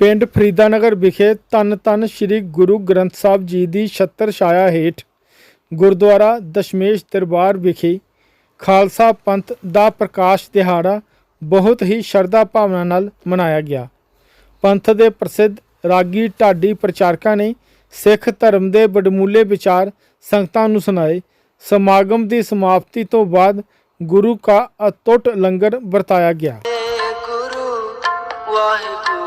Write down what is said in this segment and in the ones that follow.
ਪਿੰਡ ਫਰੀਦਾਨਗਰ ਵਿਖੇ ਤਨ ਤਨ ਸ੍ਰੀ ਗੁਰੂ ਗ੍ਰੰਥ ਸਾਹਿਬ ਜੀ ਦੀ ਛੱਤਰ ਛਾਇਆ ਹੇਠ ਗੁਰਦੁਆਰਾ ਦਸ਼ਮੇਸ਼ ਦਰਬਾਰ ਵਿਖੇ ਖਾਲਸਾ ਪੰਥ ਦਾ ਪ੍ਰਕਾਸ਼ ਦਿਹਾੜਾ ਬਹੁਤ ਹੀ ਸ਼ਰਧਾ ਭਾਵਨਾ ਨਾਲ ਮਨਾਇਆ ਗਿਆ। ਪੰਥ ਦੇ ਪ੍ਰਸਿੱਧ ਰਾਗੀ ਢਾਡੀ ਪ੍ਰਚਾਰਕਾਂ ਨੇ ਸਿੱਖ ਧਰਮ ਦੇ ਵਡਮੁੱਲੇ ਵਿਚਾਰ ਸੰਗਤਾਂ ਨੂੰ ਸੁਣਾਏ। ਸਮਾਗਮ ਦੀ ਸਮਾਪਤੀ ਤੋਂ ਬਾਅਦ ਗੁਰੂ ਕਾ ਅਤੁੱਟ ਲੰਗਰ ਵਰਤਾਇਆ ਗਿਆ। ਗੁਰੂ ਵਾਹਿਗੁਰੂ।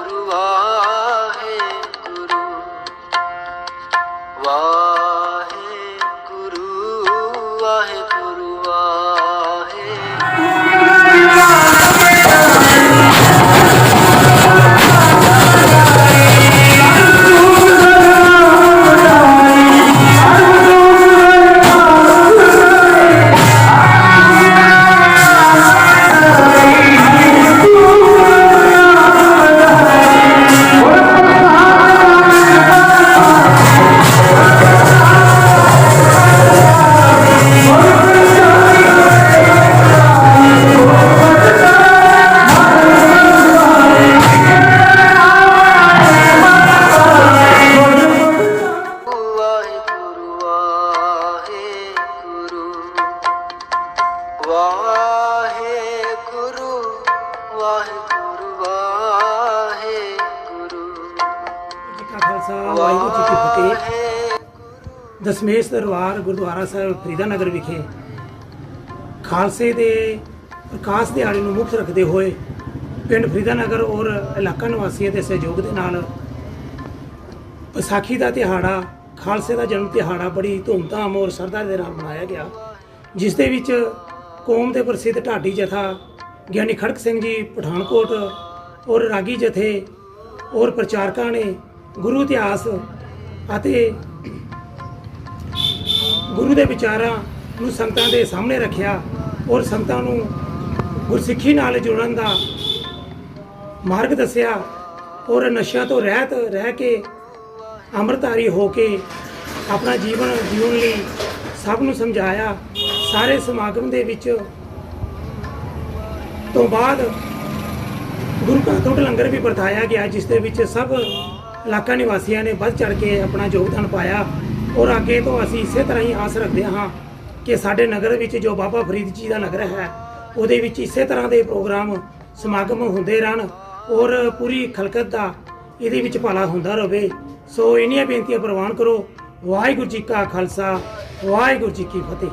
ਵਾਹਿਗੁਰੂ। ਜੀ ਕੀ ਫਤਿਹ। ਦਸਮੇਸ਼ ਦਰਬਾਰ ਗੁਰਦੁਆਰਾ ਸਾਹਿਬ ਫਰੀਦਾਨਗਰ ਵਿਖੇ ਖਾਲਸੇ ਦੇ ਪ੍ਰਕਾਸ਼ ਦਿਹਾੜੇ ਨੂੰ ਮੁੱਖ ਰੱਖਦੇ ਹੋਏ ਪਿੰਡ ਫਰੀਦਾਨਗਰ ਔਰ ਇਲਾਕਾ ਨਿਵਾਸੀਆਂ ਦੇ ਸਹਿਯੋਗ ਦੇ ਨਾਲ ਵਿਸਾਖੀ ਦਾ ਦਿਹਾੜਾ ਖਾਲਸੇ ਦਾ ਜਨਮ ਦਿਹਾੜਾ ਬੜੀ ਧੂਮਧਾਮ ਔਰ ਸ਼ਰਧਾ ਦੇ ਨਾਲ ਮਨਾਇਆ ਗਿਆ। ਜਿਸ ਦੇ ਵਿੱਚ ਕੌਮ ਦੇ ਪ੍ਰਸਿੱਧ ਢਾਡੀ ਜਥਾ ਗਿਆਨੀ ਖੜਕ ਸਿੰਘ ਜੀ ਪਠਾਨਕੋਟ ਔਰ ਰਾਗੀ ਜਥੇ ਔਰ ਪ੍ਰਚਾਰਕਾਂ ਨੇ ਗੁਰੂ ਇਤਿਹਾਸ ਅਤੇ ਗੁਰੂ ਦੇ ਵਿਚਾਰਾਂ ਨੂੰ ਸੰਗਤਾਂ ਦੇ ਸਾਹਮਣੇ ਰੱਖਿਆ ਔਰ ਸੰਗਤਾਂ ਨੂੰ ਗੁਰਸਿੱਖੀ ਨਾਲ ਜੁੜਨ ਦਾ ਮਾਰਗ ਦੱਸਿਆ ਔਰ ਨਸ਼ਿਆਂ ਤੋਂ ਰਹਿਤ ਰਹਿ ਕੇ ਅੰਮ੍ਰਿਤਧਾਰੀ ਹੋ ਕੇ ਆਪਣਾ ਜੀਵਨ ਜਿਉਣ ਲਈ ਸਭ ਨੂੰ ਸਮਝਾਇਆ। ਸਾਰੇ ਸਮਾਗਮ ਦੇ ਵਿੱਚ ਤੋਂ ਬਾਅਦ ਗੁਰੂ ਘਰ ਤੋਂ ਲੰਗਰ ਵੀ ਵਰਤਾਇਆ ਗਿਆ, ਜਿਸ ਦੇ ਵਿੱਚ ਸਭ ਇਲਾਕਾ ਨਿਵਾਸੀਆਂ ਨੇ ਵੱਧ ਚੜ ਕੇ ਆਪਣਾ ਯੋਗਦਾਨ ਪਾਇਆ ਔਰ ਅੱਗੇ ਤੋਂ ਅਸੀਂ ਇਸੇ ਤਰ੍ਹਾਂ ਹੀ ਆਸ ਰੱਖਦੇ ਹਾਂ ਕਿ ਸਾਡੇ ਨਗਰ ਵਿੱਚ ਜੋ ਬਾਬਾ ਫਰੀਦ ਜੀ ਦਾ ਨਗਰ ਹੈ, ਉਹਦੇ ਵਿੱਚ ਇਸੇ ਤਰ੍ਹਾਂ ਦੇ ਪ੍ਰੋਗਰਾਮ ਸਮਾਗਮ ਹੁੰਦੇ ਰਹਿਣ ਔਰ ਪੂਰੀ ਖਲਕਤ ਦਾ ਇਹਦੇ ਵਿੱਚ ਭਲਾ ਹੁੰਦਾ ਰਹੇ। ਸੋ ਇੰਨੀਆਂ ਬੇਨਤੀਆਂ ਪ੍ਰਵਾਨ ਕਰੋ। ਵਾਹਿਗੁਰੂ ਜੀ ਕਾ ਖਾਲਸਾ, ਵਾਹਿਗੁਰੂ ਜੀ ਕੀ ਫਤਿਹ।